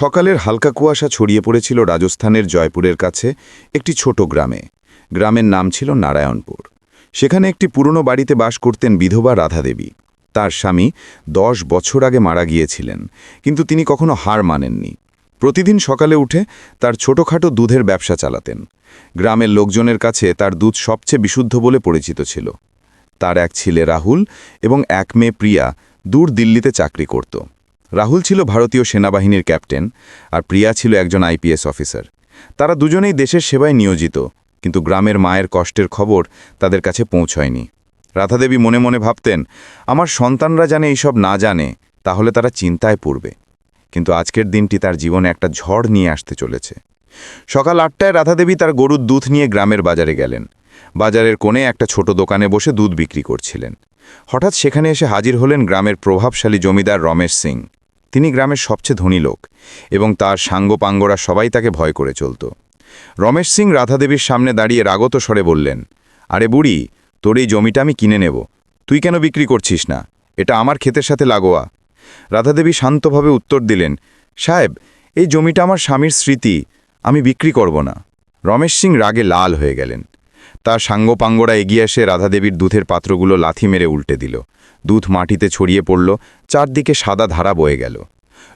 সকালের হালকা কুয়াশা ছড়িয়ে পড়েছিল রাজস্থানের জয়পুরের কাছে, একটি ছোট গ্রামে। গ্রামের নাম ছিল নারায়ণপুর। সেখানে একটি পুরনো বাড়িতে বাস করতেন বিধবা রাধাদেবী তার স্বামী দশ বছর আগে মারা গিয়েছিলেন, কিন্তু তিনি কখনো হার মানেননি। প্রতিদিন সকালে উঠে তার ছোটখাটো দুধের ব্যবসা চালাতেন। গ্রামের লোকজনের কাছে তার দুধ সবচেয়ে বিশুদ্ধ বলে পরিচিত ছিল। তার এক ছেলে রাহুল এবং এক মেয়ে প্রিয়া দূর দিল্লিতে চাকরি করত। রাহুল ছিল ভারতীয় সেনাবাহিনীর ক্যাপ্টেন আর প্রিয়া ছিল একজন আইপিএস অফিসার। তারা দুজনেই দেশের সেবায় নিয়োজিত, কিন্তু গ্রামের মায়ের কষ্টের খবর তাদের কাছে পৌঁছয়নি। রাধাদেবী মনে মনে ভাবতেন, আমার সন্তানরা জানে এইসব না জানে, তাহলে তারা চিন্তায় পড়বে। কিন্তু আজকের দিনটি তার জীবনে একটা ঝড় নিয়ে আসতে চলেছে। সকাল আটটায় রাধাদেবী তার গরুর দুধ নিয়ে গ্রামের বাজারে গেলেন। বাজারের কোণে একটা ছোট দোকানে বসে দুধ বিক্রি করছিলেন। হঠাৎ সেখানে এসে হাজির হলেন গ্রামের প্রভাবশালী জমিদার রমেশ সিং। তিনি গ্রামের সবচেয়ে ধনী লোক এবং তার সাঙ্গপাঙ্গরা সবাই তাকে ভয় করে চলত। রমেশ সিং রাধাদেবীর সামনে দাঁড়িয়ে রাগত স্বরে বললেন, আরে বুড়ি, তোর এই জমিটা আমি কিনে নেব। তুই কেন বিক্রি করছিস না? এটা আমার ক্ষেতের সাথে লাগোয়া। রাধাদেবী শান্তভাবে উত্তর দিলেন, সাহেব, এই জমিটা আমার স্বামীর স্মৃতি, আমি বিক্রি করব না। রমেশ সিং রাগে লাল হয়ে গেলেন। তার সাঙ্গপাঙ্গরা এগিয়ে এসে রাধাদেবীর দুধের পাত্রগুলো লাথি মেরে উল্টে দিল। দুধ মাটিতে ছড়িয়ে পড়ল। চারদিকে সাদা ধারা বয়ে গেল।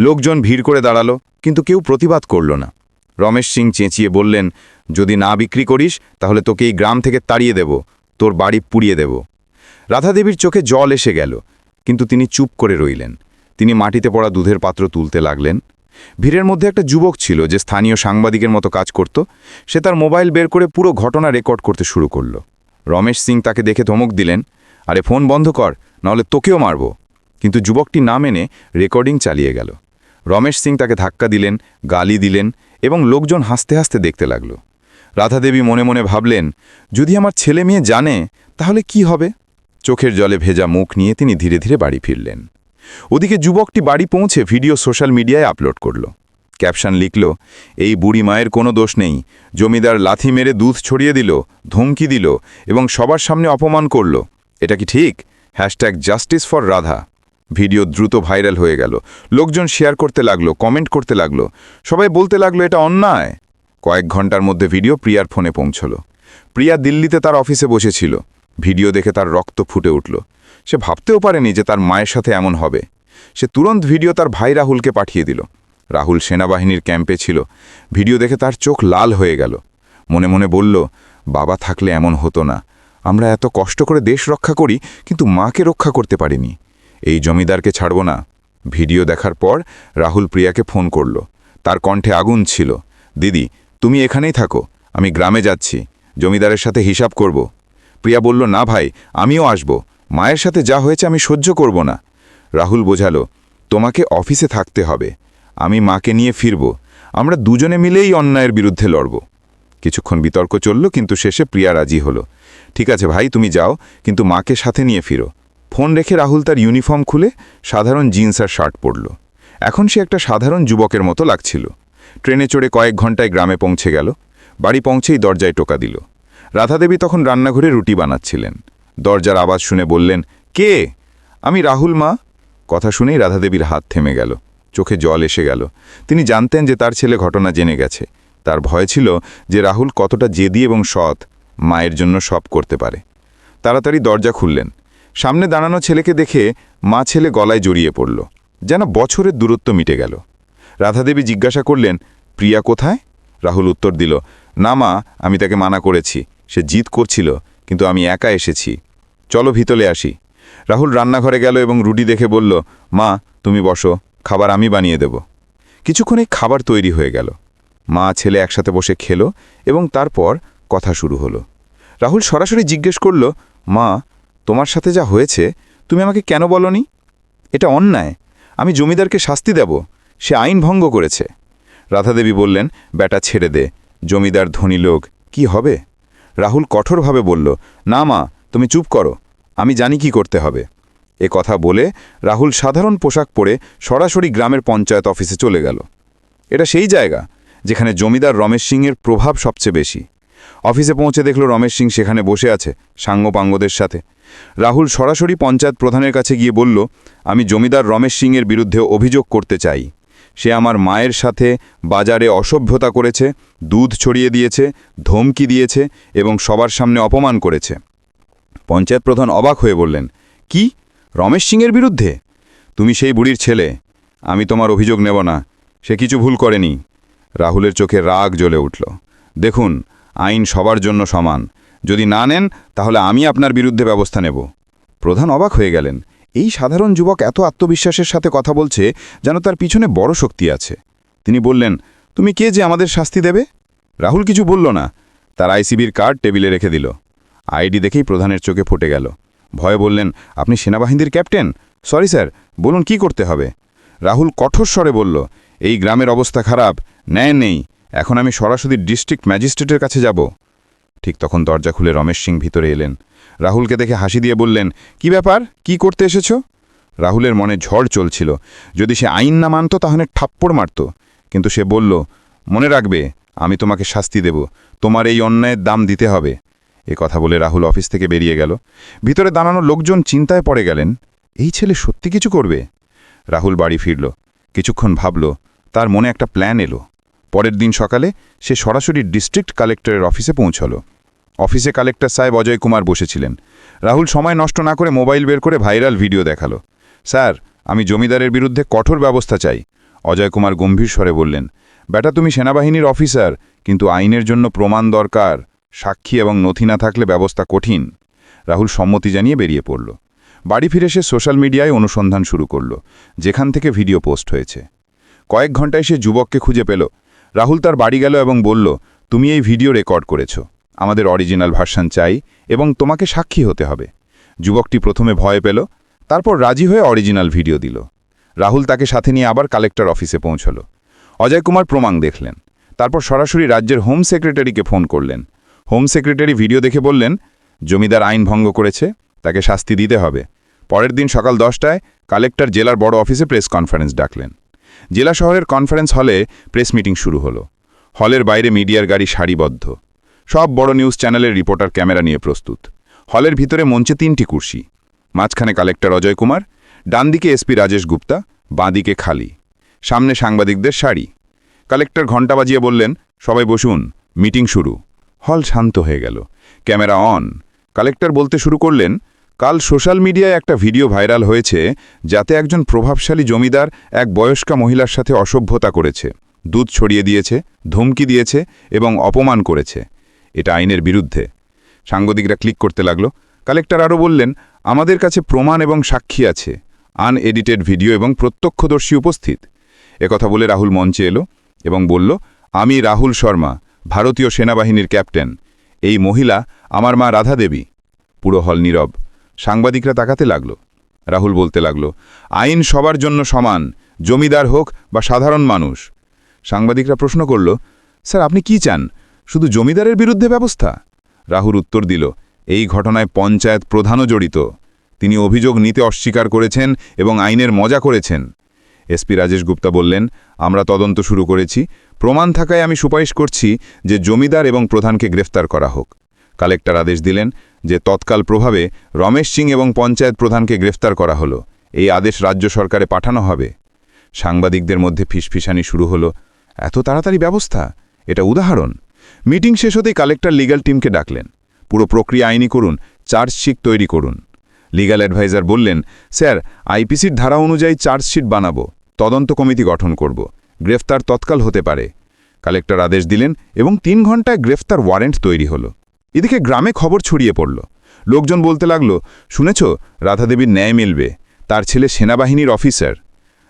লোকজন ভিড় করে দাঁড়াল, কিন্তু কেউ প্রতিবাদ করল না। রমেশ সিং চেঁচিয়ে বললেন, যদি না বিক্রি করিস, তাহলে তোকে এই গ্রাম থেকে তাড়িয়ে দেব, তোর বাড়ি পুড়িয়ে দেব। রাধাদেবীর চোখে জল এসে গেল, কিন্তু তিনি চুপ করে রইলেন। তিনি মাটিতে পড়া দুধের পাত্র তুলতে লাগলেন। ভিড়ের মধ্যে একটা যুবক ছিল যে স্থানীয় সাংবাদিকের মতো কাজ করত। সে তার মোবাইল বের করে পুরো ঘটনা রেকর্ড করতে শুরু করল। রমেশ সিং তাকে দেখে ধমক দিলেন, আরে, ফোন বন্ধ কর, নাহলে তোকেও মারব। কিন্তু যুবকটি না মেনে রেকর্ডিং চালিয়ে গেল। রমেশ সিং তাকে ধাক্কা দিলেন, গালি দিলেন এবং লোকজন হাসতে হাসতে দেখতে লাগল। রাধাদেবী মনে মনে ভাবলেন, যদি আমার ছেলে মেয়ে জানে, তাহলে কি হবে? চোখের জলে ভেজা মুখ নিয়ে তিনি ধীরে ধীরে বাড়ি ফিরলেন। ওদিকে যুবকটি বাড়ি পৌঁছে ভিডিও সোশ্যাল মিডিয়ায় আপলোড করল। ক্যাপশন লিখল, এই বুড়ি মায়ের কোনো দোষ নেই। জমিদার লাথি মেরে দুধ ছড়িয়ে দিল, ধমকি দিল এবং সবার সামনে অপমান করল। এটা কি ঠিক? Hashtag justice for Radha. Video দ্রুত ভাইরাল হয়ে গেল। লোকজন শেয়ার করতে লাগল, কমেন্ট করতে লাগল। সবাই বলতে লাগল, এটা অন্যায়। কয়েক ঘণ্টার মধ্যে ভিডিও প্রিয়ার ফোনে পৌঁছল। প্রিয়া দিল্লিতে তার অফিসে বসেছিল। ভিডিও দেখে তার রক্ত ফুটে উঠল। সে ভাবতেও পারেনি যে তার মায়ের সাথে এমন হবে। সে তুরন্ত ভিডিও তার ভাই রাহুলকে পাঠিয়ে দিল। রাহুল সেনাবাহিনীর ক্যাম্পে ছিল। ভিডিও দেখে তার চোখ লাল হয়ে গেল। মনে মনে বলল, বাবা থাকলে এমন হতো না। আমরা এত কষ্ট করে দেশ রক্ষা করি, কিন্তু মাকে রক্ষা করতে পারিনি। এই জমিদারকে ছাড়ব না। ভিডিও দেখার পর রাহুল প্রিয়াকে ফোন করল। তার কণ্ঠে আগুন ছিল। দিদি, তুমি এখানেই থাকো। আমি গ্রামে যাচ্ছি। জমিদারের সাথে হিসাব করব প্রিয়া বলল, না ভাই, আমিও আসব। মায়ের সাথে যা হয়েছে আমি সহ্য করব না রাহুল বোঝালো, তোমাকে অফিসে থাকতে হবে। আমি মাকে নিয়ে ফিরব। আমরা দুজনে মিলেই অন্যায়ের বিরুদ্ধে লড়ব কিছুক্ষণ বিতর্ক চলল, কিন্তু শেষে প্রিয়া রাজি হলো। ঠিক আছে ভাই, তুমি যাও, কিন্তু মাকে সাথে নিয়ে ফিরো। ফোন রেখে রাহুল তার ইউনিফর্ম খুলে সাধারণ জিন্স আর শার্ট পরল। এখন সে একটা সাধারণ যুবকের মতো লাগছিল। ট্রেনে চড়ে কয়েক ঘন্টায় গ্রামে পৌঁছে গেল। বাড়ি পৌঁছেই দরজায় টোকা দিল। রাধাদেবী তখন রান্নাঘরে রুটি বানাচ্ছিলেন। দরজার আওয়াজ শুনে বললেন, কে? আমি রাহুল, মা? কথা শুনেই রাধাদেবীর হাত থেমে গেল। চোখে জল এসে গেল। তিনি জানতেন যে তার ছেলে ঘটনা জেনে গেছে। তার ভয় ছিল যে রাহুল কতটা জেদি এবং সৎ মায়ের জন্য সব করতে পারে। তাড়াতাড়ি দরজা খুললেন। সামনে দাঁড়ানো ছেলেকে দেখে মা ছেলে গলায় জড়িয়ে পড়ল। যেন বছরের দূরত্ব মিটে গেল। রাধাদেবী জিজ্ঞাসা করলেন, প্রিয়া কোথায়? রাহুল উত্তর দিল, না মা, আমি তাকে মানা করেছি। সে জিদ করছিল, কিন্তু আমি একা এসেছি। চলো ভিতলে আসি। রাহুল রান্নাঘরে গেল এবং রুটি দেখে বলল, মা, তুমি বসো, খাবার আমি বানিয়ে দেব। কিছুক্ষণে খাবার তৈরি হয়ে গেল। মা ছেলে একসাথে বসে খেলো এবং তারপর কথা শুরু হলো। রাহুল সরাসরি জিজ্ঞেস করল, মা তোমার সাথে যা হয়েছে, তুমি আমাকে কেন বলনি? এটা অন্যায়। আমি জমিদারকে শাস্তি দেব, সে আইন ভঙ্গ করেছে। রাধাদেবী বললেন ব্যাটা ছেড়ে দে। জমিদার ধনী লোক, কি হবে? রাহুল কঠোরভাবে বলল, না মা, তুমি চুপ করো। আমি জানি কি করতে হবে। এ কথা বলে রাহুল সাধারণ পোশাক পরে সরাসরি গ্রামের পঞ্চায়েত অফিসে চলে গেল। এটা সেই জায়গা, যেখানে জমিদার রমেশ সিংয়ের প্রভাব সবচেয়ে বেশি। অফিসে পৌঁছে দেখল রমেশ সিং সেখানে বসে আছে সাঙ্গপাঙ্গদের সাথে। রাহুল সরাসরি পঞ্চায়েত প্রধানের কাছে গিয়ে বলল, আমি জমিদার রমেশ সিংয়ের বিরুদ্ধে অভিযোগ করতে চাই। সে আমার মায়ের সাথে বাজারে অসভ্যতা করেছে, দুধ ছড়িয়ে দিয়েছে, ধমকি দিয়েছে এবং সবার সামনে অপমান করেছে। পঞ্চায়েত প্রধান অবাক হয়ে বললেন, কি? রমেশ সিংয়ের বিরুদ্ধে? তুমি সেই বুড়ির ছেলে। আমি তোমার অভিযোগ নেব না। সে কিছু ভুল করেনি। রাহুলের চোখে রাগ জ্বলে উঠল। দেখুন, আইন সবার জন্য সমান। যদি না নেন, তাহলে আমি আপনার বিরুদ্ধে ব্যবস্থা নেব। প্রধান অবাক হয়ে গেলেন। এই সাধারণ যুবক এত আত্মবিশ্বাসের সাথে কথা বলছে যেন তার পিছনে বড় শক্তি আছে। তিনি বললেন, তুমি কে যে আমাদের শাস্তি দেবে? রাহুল কিছু বলল না। তার আইসিবির কার্ড টেবিলে রেখে দিল। আইডি দেখেই প্রধানের চোখে ফুটে গেল। ভয়ে বললেন, আপনি সেনাবাহিনীর ক্যাপ্টেন? সরি স্যার, বলুন কি করতে হবে? রাহুল কঠোর স্বরে বলল, এই গ্রামের অবস্থা খারাপ, ন্যায় নেই। এখন আমি সরাসরি ডিস্ট্রিক্ট ম্যাজিস্ট্রেটের কাছে যাব। ঠিক তখন দরজা খুলে রমেশ সিং ভিতরে এলেন। রাহুলকে দেখে হাসি দিয়ে বললেন, কি ব্যাপার? কি করতে এসেছ? রাহুলের মনে ঝড় চলছিল। যদি সে আইন না মানত তাহলে ঠাপ্পড় মারত। কিন্তু সে বলল, মনে রাখবে, আমি তোমাকে শাস্তি দেব। তোমার এই অন্যায়ের দাম দিতে হবে। এ কথা বলে রাহুল অফিস থেকে বেরিয়ে গেল। ভিতরে দাঁড়ানো লোকজন চিন্তায় পড়ে গেলেন, এই ছেলে সত্যি কিছু করবে? রাহুল বাড়ি ফিরল। কিছুক্ষণ ভাবল, তার মনে একটা প্ল্যান এলো। পরের দিন সকালে সে সরাসরি ডিস্ট্রিক্ট কালেক্টরের অফিসে পৌঁছল। অফিসে কালেক্টর সাহেব অজয় কুমার বসেছিলেন। রাহুল সময় নষ্ট না করে মোবাইল বের করে ভাইরাল ভিডিও দেখাল। স্যার, আমি জমিদারের বিরুদ্ধে কঠোর ব্যবস্থা চাই। অজয় কুমার গম্ভীর স্বরে বললেন, বেটা, তুমি সেনাবাহিনীর অফিসার, কিন্তু আইনের জন্য প্রমাণ দরকার। সাক্ষী এবং নথি না থাকলে ব্যবস্থা কঠিন। রাহুল সম্মতি জানিয়ে বেরিয়ে পড়ল। বাড়ি ফিরে সে সোশ্যাল মিডিয়ায় অনুসন্ধান শুরু করল, যেখান থেকে ভিডিও পোস্ট হয়েছে। কয়েক ঘন্টায় সে যুবককে খুঁজে পেল রাহুল তার বাড়ি গেল এবং বলল, তুমি এই ভিডিও রেকর্ড করেছ। আমাদের অরিজিনাল ভার্সান চাই এবং তোমাকে সাক্ষী হতে হবে যুবকটি প্রথমে ভয় পেল, তারপর রাজি হয়ে অরিজিনাল ভিডিও দিল। রাহুল তাকে সাথে নিয়ে আবার কালেক্টর অফিসে পৌঁছল। অজয় কুমার প্রমাণ দেখলেন, তারপর সরাসরি রাজ্যের হোম সেক্রেটারিকে ফোন করলেন। হোম সেক্রেটারি ভিডিও দেখে বললেন, জমিদার আইন ভঙ্গ করেছে, তাকে শাস্তি দিতে হবে। পরের দিন সকাল দশটায় কালেক্টর জেলার বড় অফিসে প্রেস কনফারেন্স ডাকলেন। জেলা শহরের কনফারেন্স হলে প্রেস মিটিং শুরু হলো। হলের বাইরে মিডিয়ার গাড়ি সারিবদ্ধ। সব বড় নিউজ চ্যানেলের রিপোর্টার ক্যামেরা নিয়ে প্রস্তুত। হলের ভিতরে মঞ্চে তিনটি কুর্সি। মাঝখানে কালেক্টর অজয় কুমার, ডানদিকে এসপি রাজেশ গুপ্তা, বাঁদিকে খালি। সামনে সাংবাদিকদের শাড়ি। কালেক্টর ঘণ্টা বাজিয়ে বললেন, সবাই বসুন মিটিং শুরু। হল শান্ত হয়ে গেল। ক্যামেরা অন কালেক্টর বলতে শুরু করলেন কাল সোশ্যাল মিডিয়ায় একটা ভিডিও ভাইরাল হয়েছে, যাতে একজন প্রভাবশালী জমিদার এক বয়স্কা মহিলার সাথে অসভ্যতা করেছে। দুধ ছড়িয়ে দিয়েছে, ধমকি দিয়েছে এবং অপমান করেছে। এটা আইনের বিরুদ্ধে। সাংবাদিকরা ক্লিক করতে লাগল। কালেক্টর আরও বললেন, আমাদের কাছে প্রমাণ এবং সাক্ষী আছে। আনএডিটেড ভিডিও এবং প্রত্যক্ষদর্শী উপস্থিত। একথা বলে রাহুল মঞ্চে এলো এবং বলল, আমি রাহুল শর্মা, ভারতীয় সেনাবাহিনীর ক্যাপ্টেন। এই মহিলা আমার মা রাধা দেবী পুরো হল নীরব। সাংবাদিকরা তাকাতে লাগল। রাহুল বলতে লাগল, আইন সবার জন্য সমান, জমিদার হোক বা সাধারণ মানুষ। সাংবাদিকরা প্রশ্ন করল, স্যার, আপনি কি চান? শুধু জমিদারের বিরুদ্ধে ব্যবস্থা? রাহুল উত্তর দিল, এই ঘটনায় পঞ্চায়েত প্রধানও জড়িত। তিনি অভিযোগ নিতে অস্বীকার করেছেন এবং আইনের মজা করেছেন। এসপি রাজেশ গুপ্তা বললেন, আমরা তদন্ত শুরু করেছি। প্রমাণ থাকায় আমি সুপারিশ করছি যে জমিদার এবং প্রধানকে গ্রেফতার করা হোক। কালেক্টর আদেশ দিলেন যে তৎকাল প্রভাবে রমেশ সিং এবং পঞ্চায়েত প্রধানকে গ্রেফতার করা হলো। এই আদেশ রাজ্য সরকারে পাঠানো হবে। সাংবাদিকদের মধ্যে ফিসফিসানি শুরু হলো। এত তাড়াতাড়ি ব্যবস্থা? এটা উদাহরণ। মিটিং শেষ হতেই কালেক্টর লিগ্যাল টিমকে ডাকলেন। পুরো প্রক্রিয়া আইনি করুন, চার্জশিট তৈরি করুন। লিগ্যাল অ্যাডভাইজার বললেন, স্যার, আইপিসির ধারা অনুযায়ী চার্জশিট বানাবো, তদন্ত কমিটি গঠন করব। গ্রেফতার তৎকাল হতে পারে। কালেক্টর আদেশ দিলেন এবং তিন ঘন্টায় গ্রেফতার ওয়ারেন্ট তৈরি হলো। এদিকে গ্রামে খবর ছড়িয়ে পড়ল। লোকজন বলতে লাগল, শুনেছ, রাধাদেবীর ন্যায় মিলবে। তার ছেলে সেনাবাহিনীর অফিসার।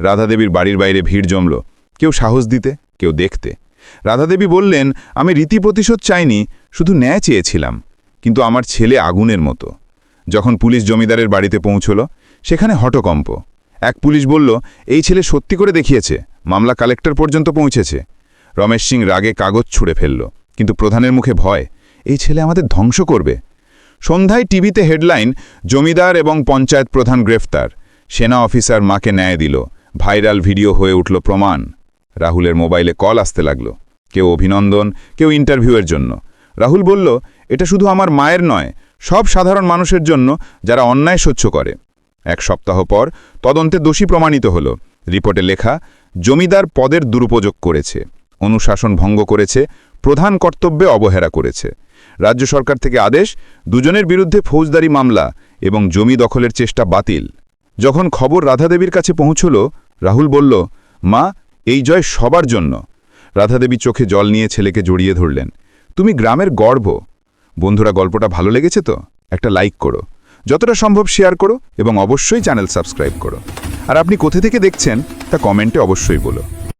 রাধাদেবীর বাড়ির বাইরে ভিড় জমল। কেউ সাহস দিতে, কেউ দেখতে। রাধাদেবী বললেন, আমি রীতি প্রতিশোধ চাইনি, শুধু ন্যায় চেয়েছিলাম, কিন্তু আমার ছেলে আগুনের মতো। যখন পুলিশ জমিদারের বাড়িতে পৌঁছল, সেখানে হটকম্প। এক পুলিশ বলল, এই ছেলে সত্যি করে দেখিয়েছে, মামলা কালেক্টর পর্যন্ত পৌঁছেছে। রমেশ সিং রাগে কাগজ ছুঁড়ে ফেলল, কিন্তু প্রধানের মুখে ভয় এই ছেলে আমাদের ধ্বংস করবে। সন্ধ্যায় টিভিতে হেডলাইন, জমিদার এবং পঞ্চায়েত প্রধান গ্রেফতার। সেনা অফিসার মাকে ন্যায় দিল। ভাইরাল ভিডিও হয়ে উঠল প্রমাণ। রাহুলের মোবাইলে কল আসতে লাগল। কেউ অভিনন্দন, কেউ ইন্টারভিউয়ের জন্য। রাহুল বলল, এটা শুধু আমার মায়ের নয়, সব সাধারণ মানুষের জন্য যারা অন্যায় সহ্য করে। এক সপ্তাহ পর তদন্তে দোষী প্রমাণিত হল। রিপোর্টে লেখা, জমিদার পদের দুরুপযোগ করেছে। অনুশাসন ভঙ্গ করেছে, প্রধান কর্তব্যে অবহেলা করেছে। রাজ্য সরকার থেকে আদেশ, দুজনের বিরুদ্ধে ফৌজদারি মামলা এবং জমি দখলের চেষ্টা বাতিল। যখন খবর রাধাদেবীর কাছে পৌঁছল, রাহুল বলল, মা, এই জয় সবার জন্য। রাধাদেবী চোখে জল নিয়ে ছেলেকে জড়িয়ে ধরলেন। তুমি গ্রামের গর্ব। বন্ধুরা, গল্পটা ভালো লেগেছে তো? একটা লাইক করো। যতটা সম্ভব শেয়ার করো এবং অবশ্যই চ্যানেল সাবস্ক্রাইব করো। আর আপনি কোথা থেকে দেখছেন, তা কমেন্টে অবশ্যই বলো।